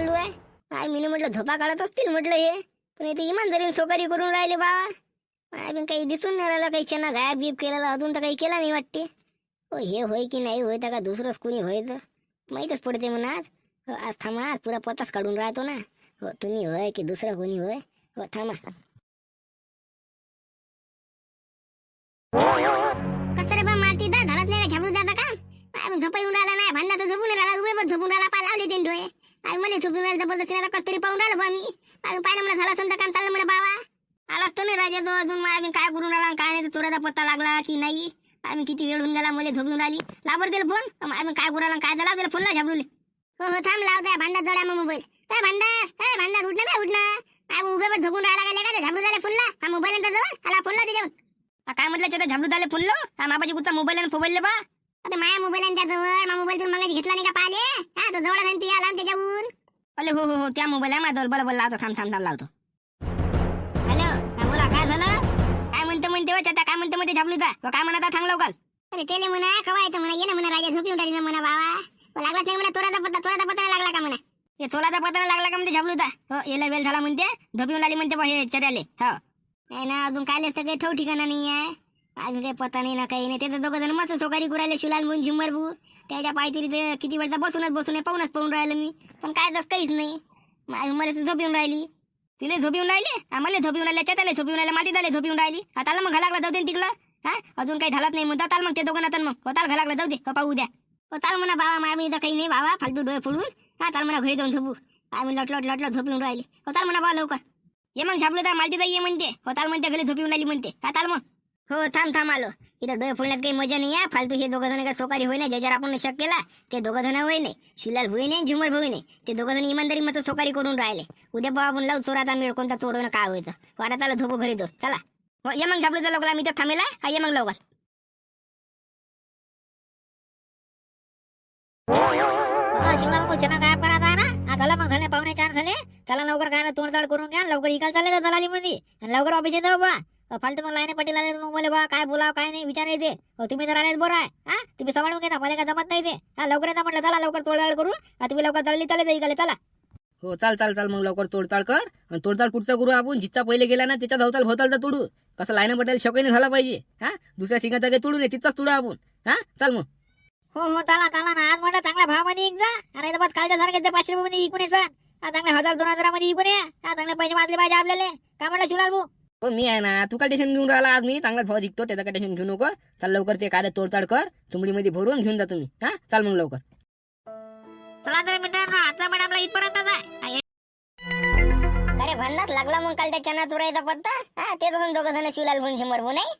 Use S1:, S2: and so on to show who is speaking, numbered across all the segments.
S1: चालू आहे. काय मी म्हटलं झोपा काढत असतील म्हटलं हे. पण इथे इमानदारीने सोकारी करून राहिले बाबा. माय बिन काही दिसून नाही राहिलं काही चना गायब बीप केलेला अजून तर काही केला नाही वाटते. हो हे होय की नाही होय तर का दुसरंच कुणी होय तर? माहीतच पडते म्हणा आज. हो आज थांबा आज पुरा पताच काढून राहतो ना. हो तुम्ही होय की दुसरं कोणी होय? हो थांबा. कसं रे बा मारती दा झालंच नाही का झापडू दादा का? झोपा येऊन राहिला नाही भांडा तर झोपून राहिला उभे पण झोपून राहिला पाय लावले तीन डोळे. आणि मला झोपून राहिला जबरदस्ती आता कसं तरी पाहून राहिलो बा मी. अजून पाहिलं मला झाला समजा काम चाललं म्हणा बाबा. आलाच तर नाही राजा तो अजून आम्ही काय करून राहिला आणि काय नाही तर चोराचा पत्ता लागला की नाही. आम्ही किती वेळ होऊन गेला मला झोपून राहिली. लावर दिला फोन आम्ही काय करू राहिला काय झाला त्याला फोन ला झापडूले हो हो थांब लावताय भांडा जोडा मग मोबाईल. ए भांडा ए भांडा उठलं काय उठलं काय उभे पण झोपून राहिला का लेका झापडू झाले फोनला हा मोबाईल नंतर जवळ आला फोनला त्याच्यावर काय म्हटलं झापडू झाले फोनलो हा माबाजी कुठचा मोबाईल आणि फोबाईल बा. आता माझ्या मोबाईल आणि त्याजवळ माझा मोबाईल तुम्ही मगाशी घेतला नाही का पाहिले हा तो जवळ ती आला आणि त्याच्याहून. अरे हो हो हो त्या मोबाईल आहे माझ्याजवळ. बरोबर लावतो थांब थांब थांब लावतो. हॅलो हा बोला काय झालं? काय म्हणते म्हणते वा काय म्हणते म्हणते झापलूचा व काय म्हणत आहे, सांग लवकर. अरे तेले म्हणा कवा येतं म्हणा ये ना म्हणा राजा झोपी उठाली ना म्हणा बाबा तो लागलाच नाही म्हणा तोराचा पत्ता तोराचा पत्ता लागला का म्हणा? हे चोलाचा पत्ता लागला का म्हणते झापलूचा हो याला वेळ झाला म्हणते झोपी आली म्हणते हे चर्याले हो. नाही ना अजून तर काही ठेव ठिकाणा नाही आहे अजून काही पता नाही ना काही नाही. त्याचं दोघं जण मस्त सोकारी कुरायले शिलाल म्हणून झुमर भू त्याच्या पायतरी ते किती वेळचा बसूनच बसून आहे पाहूनच पाहून राहिलं मी. पण काय तसं काहीच नाही. मला तर झोप येऊन राहिली. तुला झोप येऊन राहिली? आम्हाला झोप येऊन राहिल्या त्याला झोप येऊन राहिल्या माती झाले झोप येऊन राहिली. आता मग घालागला जाऊ दे तिकडं. हा अजून काही घालत नाही म्हणता मग ते दोघं नंतर मग. होताल घालागला जाऊ दे कपा उद्या होताल हो, हो म्हणा बाबा माया मी इथं काही नाही बाबा फालतू डोळे फोडून. हा चाल म्हणा घरी जाऊन झोपू. काय मी लट लट झोप येऊन राहिली. होताल म्हणा बा लवकर. ये मग छापलं तर मालती ये म्हणते. होताल म्हणते घरी झोप येऊन राहिली म्हणते. काय चाल मग. हो थांब थांब आलो. इथं डोळे फोडण्यात काही मजा नाही आहे फालतू हे दोघं जण का सोकारी होई नाही. ज्याच्यावर आपण शक केला ते दोघं जण होई नाही. शिलाल होई नाही झुमर होई नाही. ते दोघं जण इमानदारी मग सोकारी करून राहिले. उद्या बाबा आपण लावू चोराचा मिळ कोणता चोरवणं काय होईचं. वाटा चालू झोपू घरी जाऊ. चला. हो ये मग झापलं लवकर मी तर थांबेला. हा ये मग लवकर.
S2: शिवलाल मुचना गायब करायचा आहे ना? हा झाला मग झाले पाहुणे चार झाले. चला लवकर काय ना तोडताड करून घ्या. लवकर इकाल चालले तर दलाली मध्ये लवकर ऑफिस येतो बा फालतू मग लाईने पटेल आले मग मला बा काय बोलाव काय नाही विचारायचे तुम्ही तर आलेच बरं आहे. हा? तुम्ही सांभाळून घेता मला काय जमत नाही ते. हा लवकर येता म्हटलं चला लवकर तोडताड करू. हा तुम्ही लवकर चालले जा इकाले चला.
S3: हो चाल चाल चाल मग लवकर तोडताड कर. आणि तोडताड कुठचा करू आपण? जिथचा पहिले गेला ना त्याच्या धावताल भोवतालचा तोडू. कसं लाईन पटेल शौकीने झाला पाहिजे. हा? दुसऱ्या सिंगाचा काही तोडू नये तिथचाच तोडू आपण. हा? चाल मग.
S2: हो हो चला चला ना. आज म्हटलं चांगल्या भावामध्ये इक जा आणि बस कालच्या सारख्या ते पाचशे रुपये इकून ये हा चांगल्या हजार दोन हजारामध्ये इकून ये. चांगले पैसे वाचले पाहिजे आपल्याला. काय म्हटलं शिवलाल भाऊ?
S3: हो मी आहे ना तू काय टेन्शन घेऊन राहिला आज मी? चांगलाच भाव जिंकतो त्याचा काय टेन्शन घेऊ नको. चाल लवकर ते काय तोडताड कर चुमडीमध्ये भरून घेऊन जा तुम्ही. हा? चाल मग लवकर.
S2: चला तर मित्रांनो आजचा पण आपला इथपर्यंतच आहे.
S1: अरे भन्नाच लागला मग काल त्या चना चुरायचा पत्ता? हा ते तसं दोघ जण शिवलाल फोन शंभर फोन आहे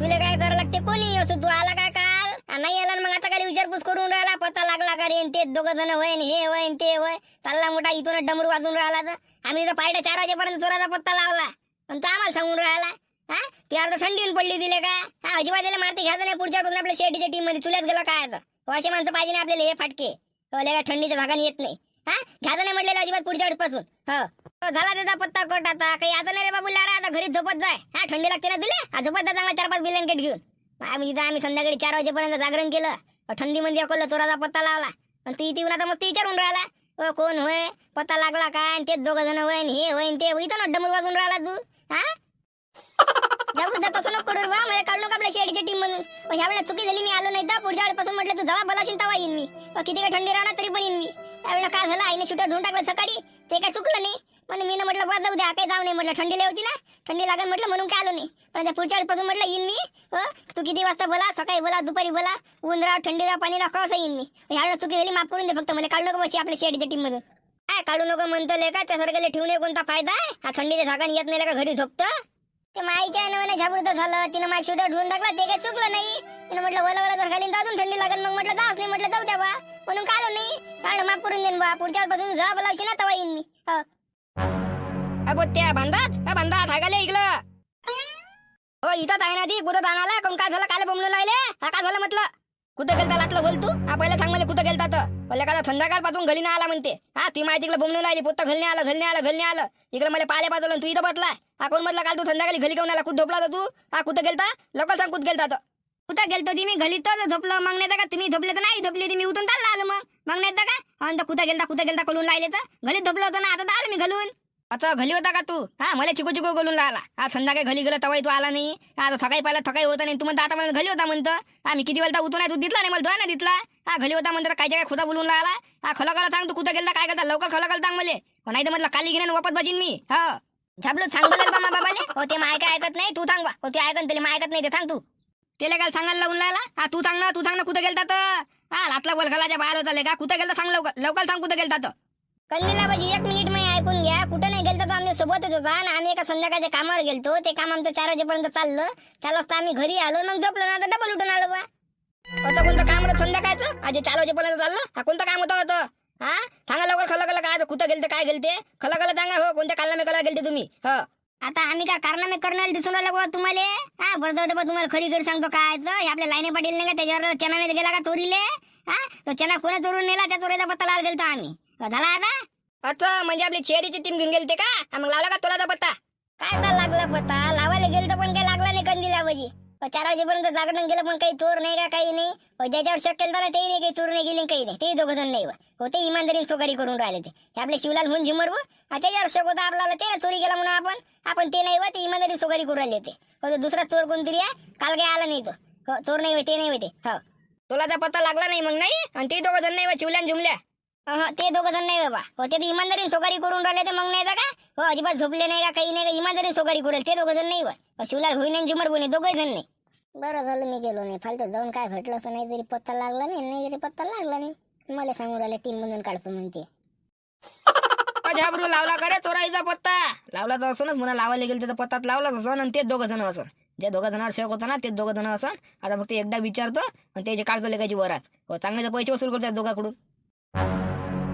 S1: तुला काय करावं लागते? कोणी असं? तू आला काय काल? नाही आला मग आता खाली विचारपूस करून राहिला पत्ता लागला का रे? ते दोघं जण होय हे होय ते होय चालला मोठा इथून डमरू वाजून राहिला तर. आम्ही तर पाहिजे चार वाजेपर्यंत चोराचा पत्ता लावला. पण तो आम्हाला सांगून राहिला हा ती अर्ध थंडी येऊन पडली दिले का? हा अजिबात त्याला मारती घ्यायचं नाही पुढच्या पासून आपल्या शेटीच्या टीममध्ये तुल्याच गेला काय आता? हो, असे माणसं पाहिजे नाही आपल्याला हे फाटके. हो थंडीच्या भागाने येत नाही. हा घ्यायचं नाही म्हटलेलं अजिबात पुढच्या वेळेस पासून हो, हो झाला त्याचा पत्ता कट आता. काही आता नाही रे बाबू लारा आता घरी झोपत जाय. हा थंडी लागते ना तुला? हा झोपत जा चांगला चार पाच ब्लँकेट घेऊन. आम्ही तिथं आम्ही संध्याकाळी चार वाजेपर्यंत जागरण केलं. थंडीमध्ये अकोला चोराचा पत्ता लावला. पण तू इथे येऊन मग मस्त विचारून राहिला. ओ कोण होय? पत्ता लागला काय आणि तेच दोघं जण होईन हे होईन ते होय. इथं ना डमर वाजून राहिला तू हा? जाऊ दे तसं नको करू बा. मला काढलो का आपल्या शेडीच्या टीम मधून. पण ह्या वेळेला चुकी झाली मी आलो नाही तर पुढच्या वेळेपासून म्हटलं तू जवा बोलाशील तवा येईन मी. किती काय थंडी राहणार तरी पण येईन मी. त्यावेळेला काय झालं? आईने शूटर धुवून टाकलं सकाळी. ते काय चुकलं नाही? पण मी म्हटलं बस जाऊ द्या काही जाऊ नाही म्हटलं. थंडी लय होती ना थंडी लागेल म्हटलं म्हणून काय आलो नाही. पण त्या पुढच्या वेळेपासून म्हटलं येईन मी हो? तू किती वाजता बोला सकाळी बोला दुपारी बोला ऊन राव थंडी राहा पाणी राव असं येईन मी? ह्या चुकी झाली माफ करून दे फक्त मला काढू नको बशी आपल्या शेडीच्या टीम मधून. काय काढू नको म्हणतो का त्यासारख्याला ठेवून कोणता फायदा आहे? हा थंडीच्या झाकाने येत नाही का घरी झोपतं. ते माईच्या नव्याने झाबडत झालं तिनं माझ्या शूटर धुवून टाकला ते काही चुकलं नाही. तिनं म्हटलं वला वला जर खाली तर अजून थंडी लागेल मग म्हटलं जाऊच नाही म्हटलं जाऊ द्या बा. म्हणून काढलो नाही. काढलं माफ करून देईन बा पुढच्या पासून जा बोलावशी ना तवा येईन मी. हो.
S3: अबो त्या बांधाच हा बांधा थागाले इकलं
S1: हो इथं आहे ना ती कुठं जाणाला कोण काय झालं? काल बोंबलून राहिले हा काय झालं म्हटलं?
S3: कुठं गेलता लागलं बोल तू? हा पहिला सांग मला कुठं गेलता तर? पहिल्या का संध्याकाळपासून घरी नाही आला म्हणते. हा ती माहिती इकडे बोंबून राहिली पोत्ता घरी आलं घरी आलं घरी आलं. इकडे मला पाले पाजवलं तू इथं बसला हा कोण म्हटलं काल तू संध्याकाळी घरी घेऊन आला? कुठं झोपला होता तू? हा कुठं गेलता? लोकल सांग कुठं गेलता तर
S1: कुठं गेलतो ती मी? घरी तर झोपलं. मग नाही का तुम्ही झोपले तर नाही झोपली होती? मी उठून चालला आलो मग. मग नाही तर का? आणि कुठं गेलता कुठं गेलता कळून राहिले तर? घरी झोपलं होतं ना आता आलं आलो मी घालून. अच्छा घरी होता का तू? हा मला चिको चिको बोलून राहिला आज संध्याकाळी घरी गेलं तेव्हाही तू आला नाही. आता थकाई पहिला थकाई होता नाही. तू म्हणता आता मला घरी होता म्हणतं. हा मी किती वेळा उतून नाही तू दिसला नाही मला नाही दिसला. हा घरी होता म्हणतं काय काय खुदा बोलून राहिला हा खला खला सांग तू कुठं गेलता काय करता लवकर खला खला सांग मला. हो, नाही तर म्हटलं काली घेणे वापस बजीन मी. हो. हा. झापलो सांग बा बाबाले. हो ते माय काय ऐकत नाही तू सांग बा हो ते ऐकत त्याला माय ऐकत नाही ते सांग तू. त्याला काय सांगायला लावून राहिला हा तू सांग ना तू सांग ना कुठं गेलता तर. हा लातला बोलखालाच्या बाहेर होता का कुठं गेलता सांग लवकर. लवकर सांग कुठं गेलता तर. कंदीला बाजी एक मिनिट सोबतच होता आणि आम्ही एका संध्याकाळच्या कामावर गेलतो. ते काम आमचं चार वाजेपर्यंत चाललं. चार वाजता आम्ही घरी आलो मग झोपलो ना तर डबल उठून आलो बा. असं कोणतं काम होतं संध्याकाळचं? आज चार वाजेपर्यंत चाललं. हा कोणतं काम होतं होतं हा? सांगा लवकर खलं खलं काय कुठं गेलते काय गेलते? खलं खलं सांगा हो कोणत्या कालनामे कला गेलते तुम्ही? हो. आता आम्ही काय कारनामे करण्याला दिसून राहिलो बा तुम्हाला? हा बरं जाऊ बा तुम्हाला खरी खरी सांगतो काय तर हे आपल्या लाईने पाटील नाही का? त्याच्यावर चनाने गेला का चोरीले? हा? तो चना कोणा चोरून नेला? त्या चोरीचा पत्ता लाल गेलतो आम्ही. झाला आता? अच्छा म्हणजे आपली चेरीची टीम घेऊन गेलते का? हा, मग लावला का तोलाचा पत्ता? काय चाल लागला पत्ता? लावायला गेलतो पण काही लागला नाही बाजी अहो, चार वाजेपर्यंत जागरण गेलं पण काही चोर नाही का काही नाही. अहो, ज्याच्यावर शक केलं ना तेही नाही काही चोर नाही गेले काही नाही. ते दोघं जण नाही बा. हो ते इमानदारी सोकारी करून राहिले ते. हे आपले शिवलाल म्हणून झिमर व त्याच्यावर शक होता आपल्याला ते ना चोरी केला म्हणून आपण. आपण ते नाही व ते इमानदारी सोकारी करून राहिले ते. हो तो दुसरा चोर कोणतरी आहे? काल काही आला नाही तो. हो, चोर नाही होय, ते नाही होय ते. हो. तुला त्या पत्ता लागला नाही मग नाही? आणि ते दोघं जण नाही बा, शिवल्यान झुमल्या अहं, ते दोघं जण नाही बाबा. हो ते तर इमानदारीने सोकारी करून राहिले तर मग नाही तर का हो अजिबात झोपले नाही का काही नाही का इमानदारीने सोकारी करेल. ते दोघं जण नाही बा शिवलाल होईन आणि झुमर बोने दोघं जण नाही. बरं झालं मी गेलो नाही. फालतू जाऊन काय भेटलं असं नाही तरी पत्ता लागला नाही नाही तरी पत्ता लागला नाही. मला सांगून राहिले टीम मधून काढतो म्हणते.
S3: झाबरू लावला का रे चोराईचा पत्ता? लावला तर असनच म्हणा लावायला गेलं तर पत्तात लावलाच असं आणि तेच दोघं जण असं जे दोघं जणांवर शक होता ना तेच दोघं जण असं आता फक्त एकदा विचारतो आणि त्याचे काढतो लेखाची वरात. हो चांगले तर पैसे वसूल करतात दोघाकडून.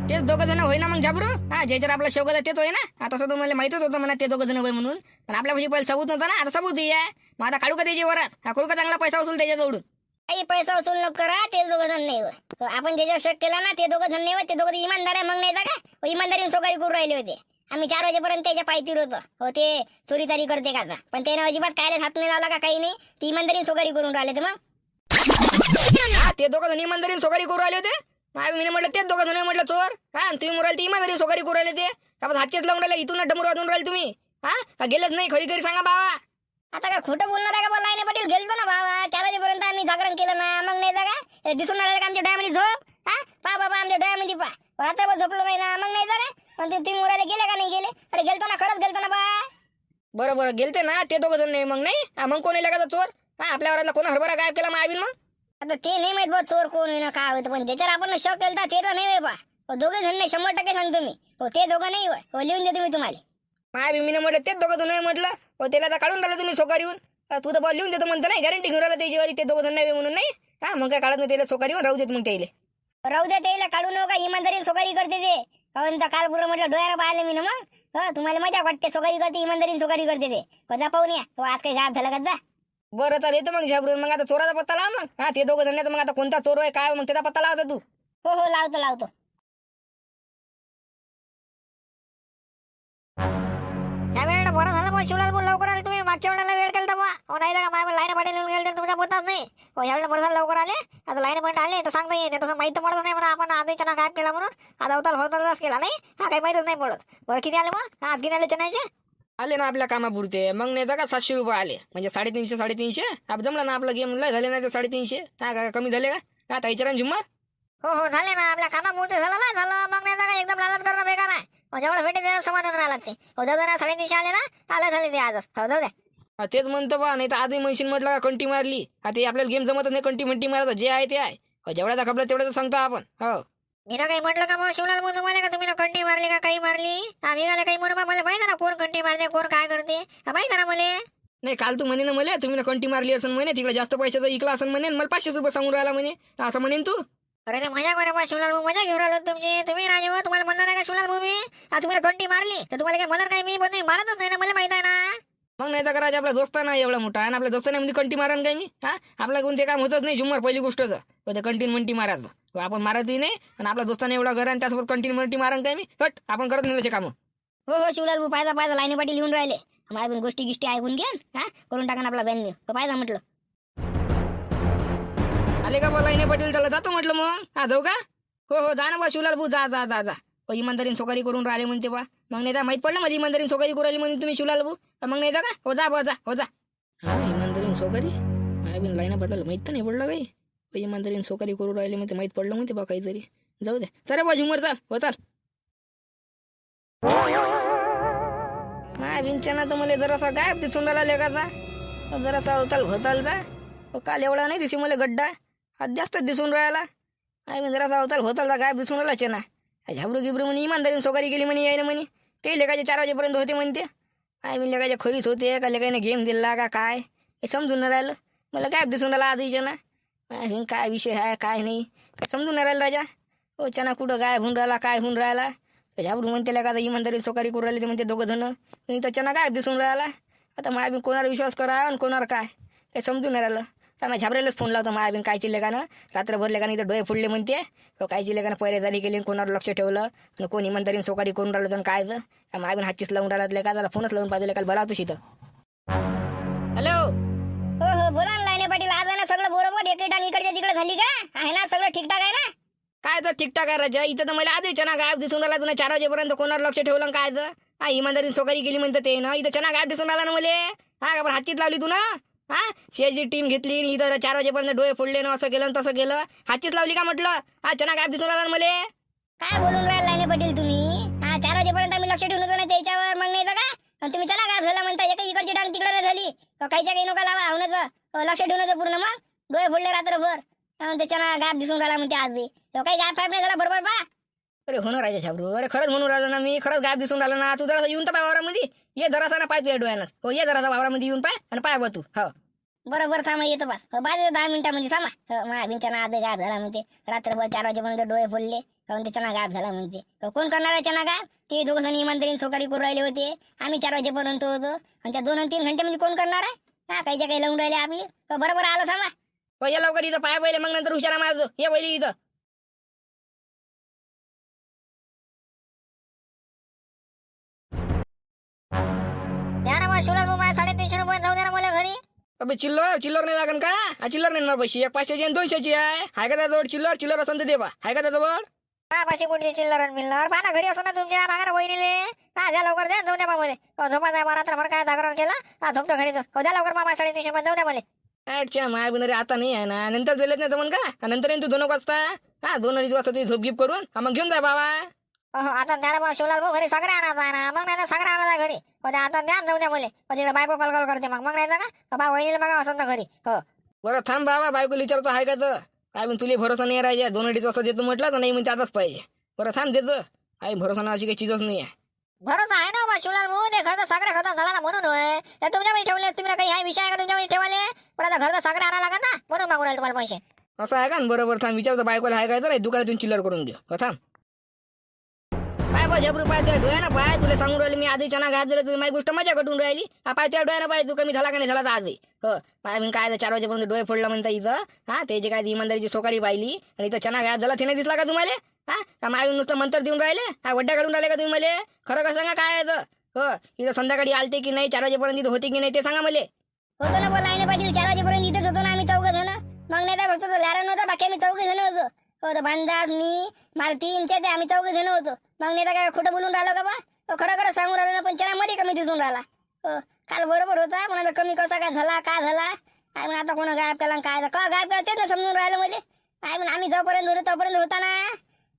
S3: तेच दोघं जण होय ना मग झाबरू हा ज्याच्यावर आपला शोक होता तेच होय ना आता तसं तुम्हाला माहितच होतं म्हणा ते दोघं जण होय म्हणून. पण आपल्यापाशी पहिले सबूत नव्हता ना? आता सबूत आहे. मग आता काढू का त्याची वरात हा करू का चांगला पैसा वसूल त्याच्याजवळून
S1: काही पैसा वसूल नको करा ते दोघं जण नाही होय. हो, आपण ज्याच्यावर शक केला ना ते दोघं जण नाही होय, ते दोघं इमानदार आहे मग नाही काय? हो, इमानदारीने सोकारी करून राहिले होते. आम्ही चार वाजेपर्यंत त्याच्या पायतीवर होतो हो ते चोरी चारी करते का आता? पण त्यानं अजिबात कायला हात नाही लावला का? काही नाही. ती इमानदारीने सोकारी करून राहिले तर मग.
S3: हा ते दोघं जण इमानदारीने सोकारी करू राहिले होते? मी म्हटलं तेच दोघं जण म्हटलं चोर. हा तुम्ही म्हणाल ती इमानदारी सोकारी करू राहिले ते. आपण हातचेच लावून राहिले? इथून डमरू वाजून राहिले तुम्ही. हा? का गेलेच नाही? खरी खरी सांगा बाबा.
S1: आता काय खोटं बोलणार आहे का बोला नाही पाटील गेलतो ना बाबा. चार वाजेपर्यंत आम्ही जागरण केलं ना. मग नाही तर हे दिसून राहिलं का आमच्या डोळ्यामध्ये झोप? हा? पा बाबा आमच्या डोळ्यामध्ये पा रात्रभर झोपलो नाही ना. मग नाही तर काय पण ते तुम्ही उरायला गेले का नाही गेले? अरे गेलतो ना खरंच गेलतो ना बा.
S3: बरं बरं. गेलते ना? ते दोघं जण नाही. मग नाही? मग कोणी लागायचा चोर? हा आपल्या वरातला कोण हरभरा गायब केला मग आवीन मग?
S1: आता ते नाही माहीत बा चोर कोण आहे ना काय होतं पण ज्याच्यावर आपण शक केलता ते तर नाही होय बा. हो दोघे जण नाही शंभर टक्के सांगतो मी. हो ते दोघं नाही होय. हो लिहून देतो मी तुम्हाला.
S3: माय मी म्हटलं तेच दोघं जण आहे म्हटलं. हो त्याला आता काढून राहिलं तुम्ही सोकारी येऊन तू तर बा लिहून देतो म्हणतो नाही गॅरंटी घेऊन राहिलं त्याच्यावर ते दोघं जण नाही म्हणून नाही? हा मग काय काढत नाही त्याला सोकारी येऊन राहू देत मग त्याला.
S1: राहू द्या त्याला काढू नका इमानदारी सोकारी करते ते. कारण काल पुरं म्हटलं डोळ्याला पाहिले मी ना मग. हो तुम्हाला मजा वाटते सोकारी करते इमानदारी सोकारी करते ते. हो जा पाहून या. हो आज काही गायब झाला का? जा.
S3: बरं तर येतो मग झाबरून. मग आता चोराचा पत्ता लाव मग. हा ते दोघं जण मग आता कोणता चोर आहे काय मग त्याचा पत्ता लावता तू.
S1: हो हो लावतो लावतो.
S2: ह्या वेळेला बरं झालं मग शिवलाल बोल लवकर आले तुम्ही. मागच्या वेळेला वेळ केला बा हो नाही का माझ्या लाईन पाटील येऊन गेले तुमच्या पोतात नाही. हो ह्या वेळेला बरं झालं लवकर आले. आता लाईन पॉईंट आले तर सांगता येते तसं माहीत पडत नाही म्हणा आपण आधीच्या गायब केला म्हणून. आता अवताल भवतालच केला नाही. हा काही माहितच नाही पडत. बरं किती आले मग आज किती आले चणायचे?
S3: आले ना आपल्या कामापुरते. मग नाही तर का सातशे रुपये आले. म्हणजे साडेतीनशे साडेतीनशे? आप जमला ना आपला गेम लय झाले नाही तर साडेतीनशे? हा का कमी झाले का? हा ताईच्या झुम्मर?
S2: हो हो झाले ना. आपल्या कामापुरते झालं ना झालं. मग नाही का एकदम लालच करणं बेकार आहे. जेवढं भेटे त्याचं समाधान राहायला लागते. हो जाऊ द्या ना साडेतीनशे आले ना आले झाले ते आजच हो जाऊ द्या.
S3: तेच म्हणतो बा नाही तर आजही मशीन म्हटलं का कंटी मारली. हा ते आपल्याला गेम जमतच नाही कंटी मंटी मारायचं जे आहे ते आहे. हो, जेवढ्या खपलं तेवढं सांगतो आपण. हो.
S2: मी ना काही म्हटलं का मग शिवलाल मग तुम्हाला का तुम्ही ना कंटी मारली का काही मारली? आम्ही गाला काही म्हणून मला माहिती ना कोण कंटी मारते कोण काय करते. माहिती ना मला?
S3: नाही काल तू म्हणे ना मला तुम्ही ना कंटी मारली असं म्हणे तिकडे जास्त पैशाचा इकला असं म्हणे मला पाचशे रुपये सांगून राहिला म्हणे. असं म्हणेन तू?
S2: अरे ते मजा करे बा शिवलाल भाऊ मजा घेऊन राहिलो तुमची. तुम्ही राजे हो तुम्हाला म्हणणार आहे का शिवलाल भाऊ मी? तुम्हाला कंटी मारली तर तुम्हाला काय म्हणणार काय मी पण तुम्ही मारतच नाही ना मला माहीत आहे ना.
S3: मग नाही तर करायचं आपला दोस्ता नाही एवढा मोठा. आणि आपल्या दोस्ताने म्हणजे कंटी मारा काय मी? हा? आपला कोणते काम होतच नाही झुमर पहिली गोष्टच. ते कंटीन मंटी मारायचं. आपण मारतही नाही आणि आपल्या दोस्ताने एवढा घर आणि त्यासोबत कंटीन मंटी मारा काय मी? हट आपण करत नाही त्याचे कामं.
S1: हो हो शिवलाल भाऊ पाहिजे पाहिजे लाईनी पाटील लिहून राहिले. माझ्या पण गोष्टी गिष्टी ऐकून घ्या हा? करून टाका ना आपला बॅन पाहिजे म्हटलं.
S3: आले का बोला पाटील त्याला? जातो म्हटलं मग. हा जाऊ का? हो हो जा ना बा शिवलाल भाऊ जा जा जा जा. हो इमानदारीन सोकारी करून राहिले म्हणते बा. मग नाही तर माहीत पडलं माझी इमानदारीन सोकारी करू राहिली म्हणून तुम्ही शिवला भाऊ. तर मग नाही तर का? हो जा बा जा हो जा. हा इमानदारीन सोकारी काय बिन लाईना पडलं माहीत तर नाही पडलं काही हो इमानदारीन सोकारी करू राहिले म्हणते माहीत पडलं म्हणते बा काहीतरी. जाऊ दे. चला बा झुमर चाल. हो चाल. माय विंचना तर मला जरासा गायब दिसून राहिला लेखाचा जरासा होताल होतालचा काल एवढा नाही दिसी मला गड्डा. आज जास्तच दिसून राहिला. आय मी जरासा होताल होतालचा गायब दिसून राहिला चेना झाबरू गिबरू म्हणे इमानदारीने सोकारी गेली म्हणे यायनं म्हणे. ते लेखाचे चार वाजेपर्यंत होते म्हणते काय मी लेखाच्या खरीच होते का लेखाने गेम दिला का काय? हे समजून नाही राहिलं. मला गायब दिसून राहिला आधीच्या ना काय काय विषय आहे काय नाही. काय समजून नाही राहिलं राजा. हो चना कुठं काय होऊन राहिला काय होऊन राहिला? झाबरू म्हणते का आता इमानदारी सोकारी करू राहिले ते म्हणते दोघं जण. तर चना काय दिसून राहिला. आता माझ्या कोणावर विश्वास करा आणि कोणावर काय? काही समजून नाही राहिलं. तर माझ्या झाबरेलाच फोन लावतो माझ्या काय चिल्ले का ना रात्रभर लेखाने इथं डोळे फुडले म्हणते. काय चिल्ले का पहिले झाली केली कोणावर लक्ष ठेवलं? आणि कोण इमानदारीने सोकारी करून राहिलं तर काय माझ्या हातचीच लावून राहिला का त्याला फोनच लावून पाहिजे काल बरा इथं. हॅलो?
S1: हो हो बोला ना लाईने पाटील आज ना सगळं बरोबर एक आणि इकडच्या तिकडे झाली का? आहे ना सगळं ठीकठाक आहे ना?
S3: काय तर ठीकठाक आहे राजा इथं तर मला आजही चना गायब दिसून राहिला तुला चार वाजेपर्यंत कोणावर लक्ष ठेवलं काय? हा इमानदारीने सोकारी केली म्हणतं ते ना? इथं चना गायब दिसून राहिला ना मले? हा का बरं हातचीत लावली तू ना? हा? शेजी टीम घेतली इथं चार वाजेपर्यंत डोळे फोडले ना असं केलं तसं केलं. हातचीच लावली का म्हटलं? हा चना काय दिसून राहिला मला मले.
S1: काय बोलून राहिला नाही पाटील तुम्ही? हा चार वाजेपर्यंत आम्ही लक्ष ठेवून होतो ना त्याच्यावर मग नाही तर का आणि तुम्ही चला काय झालं म्हणता एक इकडची डांग तिकडे नाही झाली. हो, काहीच्या काही नका लावा होण्याचं लक्ष ठेवण्याचं पूर्ण मग. डोळे फोडले रात्रभर. त्याच्यानं गाप दिसून राहिला म्हणते आज हो, काही गाप फाप नाही झाला बरोबर पा
S3: अरे होणार आहे छाबरू अरे खरंच म्हणून राहिलो ना मी. खरंच गायब दिसून राहिला ना. तू जरासा येऊन तर पाय वावरामध्ये. ये जरासा ना पाय तुझ्या डोळ्यानं हो ये जरासा वावरामध्ये येऊन पाय आणि पाय बा तू. हो.
S1: बरोबर सामा येतो बस. हो, बाजू दहा मिनिटामध्ये सामा हो, माझ्या बिंचाना आज गाप झाला म्हणते. रात्रभर चार वाजेपर्यंत डोळे फोडले. आणि त्याच्यानं गाप झाला म्हणते. हो, कोण करणार आहे चना गाप ते दोघ जण इमानदारीने सोकारी करू राहिले होते. आम्ही चार वाजेपर्यंत होतो. आणि त्या दोन आणि तीन घंट्यामध्ये कोण करणार आहे? हा काहीच्या काही लावून राहिले आपली. हो, बरोबर आलो सामा
S3: हो ये लवकर इथं. पाय पहिले मग नंतर हुशारा मारतो ये पहिले इथं.
S2: मग शिवलाल माझ्या साडेतीनशे रुपये जाऊ द्या ना मला घरी.
S3: अबे चिल्लर चिल्लर नाही लागन का? हा चिल्लर नाही ना पैसे? एक पाचशेची आणि दोनशेची आहे. हाय का त्याजवळ चिल्लर? चिल्लर असं तर दे बा. हाय का त्याजवळ?
S2: हा पाचशे कोटीचे चिल्लर मिळणार पहा ना घरी असो ना तुमच्या मागा बहिणीले हा द्या लवकर द्या जाऊ द्या मला. हो झोपा जाय रात्रभर काय जागरण केला? हा झोपतो घरी जाऊ हो द्या लवकर मामा साडेतीनशे रुपये जाऊ द्या मला.
S3: अच्छा माया बिनारे आता नाही आहे ना. नंतर दिलेत नाही जमन का? नंतर येईन तू दोन वाजता. हा दोन अडीच वाजता तुझी झोप गिप करून. हा मग घेऊन जा बाबा.
S2: आता ना भाऊ शिवलाल भाऊ घरी सगळे आणायचं आहे ना. मग नाही तर सगळे आणायचं घरी. द्या आता द्या जाऊ द्या मला हो तिकडे बायको कॉल कॉल करते मग. मग नाही तर का हो, बा वहिनीला बघा असं घरी. हो.
S3: बरं थांब बाबा बायको विचारतो हाय का तर? काय पण तुला भरोसा नाही राहायचा दोन अडीच वाजता देतो म्हटलं तर नाही म्हणते आताच पाहिजे. बरं थांब देतो. आई भरोसा नावाची काही चीजच नाही आहे
S2: भरोसा आहे ना बा शिवलाल भाऊ. ते घरचा सगळं खतम झाला ना म्हणून होय. ते तुमच्यामध्ये ठेवले तुम्ही काही? हा विषय आहे का तुमच्यामध्ये ठेवले पण आता घरचा सगळं आणायला लागत ना. म्हणून मागू राहिले तुम्हाला पैसे.
S3: असं आहे का? न बरोबर थांब विचारतो. बायकोला हाय काय तर? नाही दुकानातून चिल्लर करून देऊ. हो थांब. पाय बा झबरू पाय डोळ्यानं पाय. तुला सांगून राहिले मी आधी चना घात दिलं तुझी माझी गोष्ट मजा कटून राहिली. हा पाय त्या डोळ्यानं पाय तू कमी झाला का नाही झाला तर आजही. हो पाय मी काय चार वाजेपर्यंत डोळे फोडला म्हणता इथं. हा त्याची काय इमानदारीची सोकारी पाहिली आणि इथं चना घात झाला ते नाही दिसला का तुम्हाला? हा का मागे नुसतं मंतर देऊन राहिले? हा वड्डा काढून राहिले का तुम्ही मला? खरं का सांगा काय आहे तर? हो इथं संध्याकाळी आलते की नाही चार वाजेपर्यंत इथं होते की नाही ते सांगा मला.
S1: होतो ना बोला पाटील चार वाजेपर्यंत इथेच होतो ना आम्ही चौघ जण. मग नाही तर फक्त लॅरन होता बाकी आम्ही चौघ जण होतो. हो तर भांदास मी मालतीनचे ते आम्ही चौघ जण होतो. मग नाही तर काय खोटं बोलून राहिलो का बा? हो खरं खरं सांगून राहिलो ना पण चला मध्ये कमी दिसून राहिला. हो काल बरोबर होता पण आता कमी कसा काय झाला काय झाला? काय मग आता कोणा गायब केला काय झालं? का गायब केला? तेच ना समजून राहिलं म्हणजे काय मग आम्ही जोपर्यंत होतो तोपर्यंत होता ना.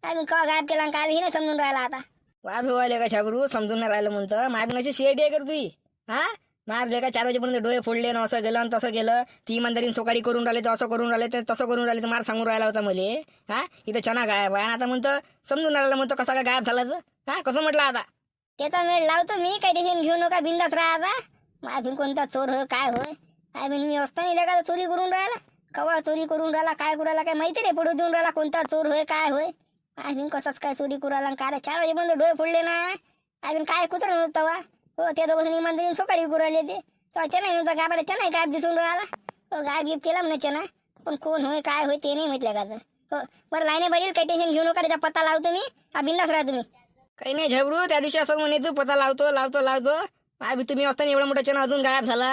S1: काय मग का गायब केला काय हे नाही समजून राहिला आता.
S3: वाद भिवाले का छाबरू समजून नाही राहिलं म्हणतं. माझ्या शेडी आहे कर तुझी? हा? मारले का? चार वाजेपर्यंत डोळे फोडले ना असं गेलं आणि तसं गेलं. ती इमानदारीन सोकारी करून राहिले तर असं करून राहिले तर तसं करून राहिले तर मार सांगून राहिला होता मले. हा? इथं चना गायब आहे. आणि आता म्हणतं समजून राहिलं म्हणतो कसा काय गायब झाला तर? हा? कसं म्हटलं आता?
S1: त्याचा मेळ लावतो मी काही टेन्शन घेऊ नका बिंदास राहा माझ्या कोणता चोर होय काय होय? काय बिन मी असताना का चोरी करून राहिला. कवा चोरी करून राहिला काय करू राहिला काय माहिती रे पडू देऊन राहिला कोणता चोर होय काय होय? काय बिन कसाच काय चोरी करू राहिला आणि काय? चार वाजेपर्यंत डोळे फोडले ना. काय बिन काय कुत्र नव्हतं वा हो त्या दोघं इमानदारीने सोकारी करू राहिले ते. तो चना नव्हता काय बरं चना गायब दिसून राहिला? हो गायब गिप केला म्हणा चना पण कोण होय काय होय ते नाही म्हटलं का तर. हो बरं लाईने पाहिजे काही टेन्शन घेऊ नका त्याचा पत्ता लावतो मी. हा बिंदास राहा तुम्ही.
S3: काही नाही झबरू त्या दिवशी असं म्हणे तू पत्ता लावतो लावतो लावतो. काय बी तुम्ही असताना एवढा मोठा चना अजून गायब झाला.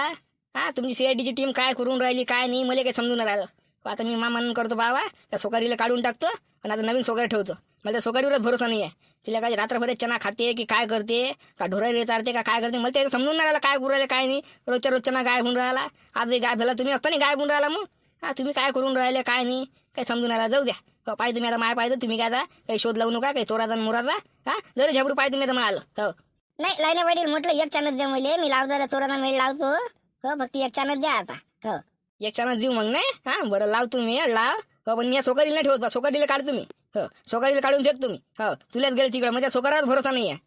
S3: हा तुमची सीआयडीची टीम काय करून राहिली काय नाही मला काही समजून राहिलं. आता मी मामान करतो बाबा त्या सोकारीला काढून टाकतो आणि आता नवीन सोकारी ठेवतो. मला त्या सोकारीवरच भरोसा नाही आहे तिला काय रात्रभर चना खाते की काय करते का ढोराई चालते का काय करते मला ते समजून नाही राहिला काय करू काय नाही. रोजच्या रोज चना गायब होऊन राहिला. आज गायब झाला तुम्ही असताना गायब होऊन राहिला मग. हा तुम्ही काय करून राहिले काय नाही काही समजून राहिला जाऊ द्या. पाहिजे तुम्ही आता माय पाहिजे तुम्ही काय आता काही शोध लावू नका काही चोराचा आणि मुराचा हा जरी झबरू पाहिजे तुम्ही आता मग आलं. हो.
S1: नाही लाईना वडील म्हटलं एक चानच द्या मला मी लावतो चोराचा मेळ लावतो. हो फक्त एक चानच द्या आता. हो.
S3: एक क्षणात देऊ मग नाही? हा बरं लाव तुम्ही लाव. हो पण मी या सोकारीला नाही ठेवत बा सोकारीला काढ तुम्ही. हो सोकारीला काढून फेक तुम्ही. हो तुलाच गेलं तिकडे म्हणजे सोकारावर भरोसा नाही आहे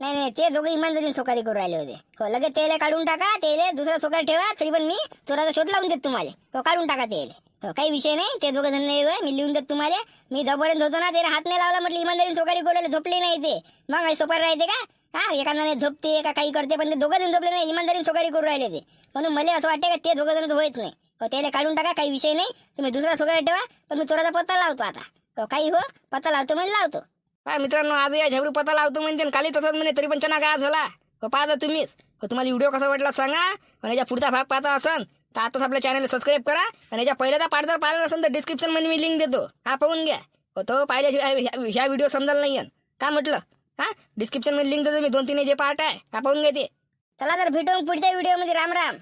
S1: नाही नाही ते दोघं इमानदारीने सोकारी करू राहिले होते. हो लगेच तेले काढून टाका तेले दुसरा सोकार ठेवा तरी पण मी चोराचा शोध लावून देत तुम्हाला. हो काढून टाका तेले हो काही विषय नाही ते दोघं जण नाही होय, मी लिहून देत तुम्हाला. मी जोपर्यंत होतो ना त्याला हात नाही लावला म्हटलं इमानदारीने सोकारी करू राहिले झोपले नाही ते. मग माझे सोपारी राहते का? हा एखाद्याने झोपते का काही करते पण ते दोघं जण झोपले नाही इमानदारीने सोकारी करू राहिले ते. म्हणून मला असं वाटतं का ते दोघं जण होत नाही. त्याला काढून टाका काही विषय नाही. तुम्ही दुसरा सोकार ठेवा पण मी चोराचा पत्ता लावतो आता. हो काही हो पत्ता लावतो म्हणजे लावतो.
S3: हा मित्रांनो आज या झबरू पता लावतो म्हणजे काली तसंच म्हणे तरी पण चना गायब झाला. हो पाहता तुम्हीच. हो तुम्हाला व्हिडिओ कसा वाटला सांगा. आणि याच्या पुढचा भाग पाहता असन तर आताच आपल्या चॅनल सबस्क्राईब करा. आणि याच्या पहिल्याचा पाठ जर पाहिला नसेल तर डिस्क्रिप्शनमध्ये मी लिंक देतो. हा पाहून घ्या. हो तो पाहिल्याशिवाय ह्या- व्हिडिओ समजायला नाही का म्हटलं? हा डिस्क्रिप्शनमध्ये लिंक देतो मी. दोन तीन जे पार्ट आहे हा पाहून घ्या ते.
S1: चला तर भेटू पुढच्या व्हिडिओमध्ये राम राम